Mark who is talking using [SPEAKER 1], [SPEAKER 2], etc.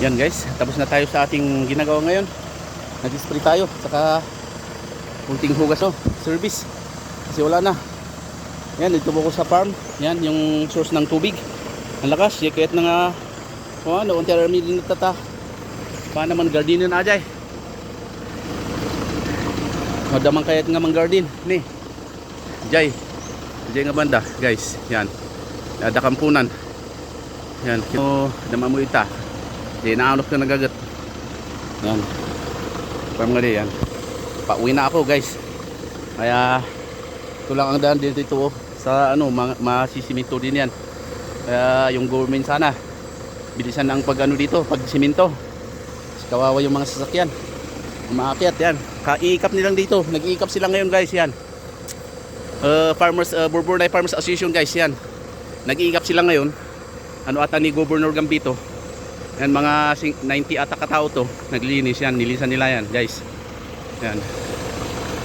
[SPEAKER 1] Yan guys, tapos na tayo sa ating ginagawa ngayon. Nag-spray tayo, saka kunting hugas oh, service. Kasi wala na. Yan, dito ko sa farm. Yan, yung source ng tubig. Ang lakas, yung kahit na nga, oh, ano, unti arami din natata. Paano naman garden na ajay? Madamang kayat nga mang garden, ni. Jay. Jay nga banda, guys. Yan. Ada kampunan. Yan, kino dama mo ita. Di naanok ka nagagat. Yan. Di yan. Pauwi na ako, guys. Kaya ito lang ang daan din dito oh. sa ano, ma masisimento din yan. Kaya yung government sana bilisan ang pag ano dito, pag simento. Kasi kawawa yung mga sasakyan. Umaakyat yan. Kaiikap nilang dito. Nag-iikap sila ngayon, guys, yan. Uh, farmers uh, Borbonay Farmers Association guys yan nag-iikap sila ngayon ano ata ni Governor Gambito yan mga sing- 90 ata katao to. Naglinis yan nilisan nila yan guys. Yan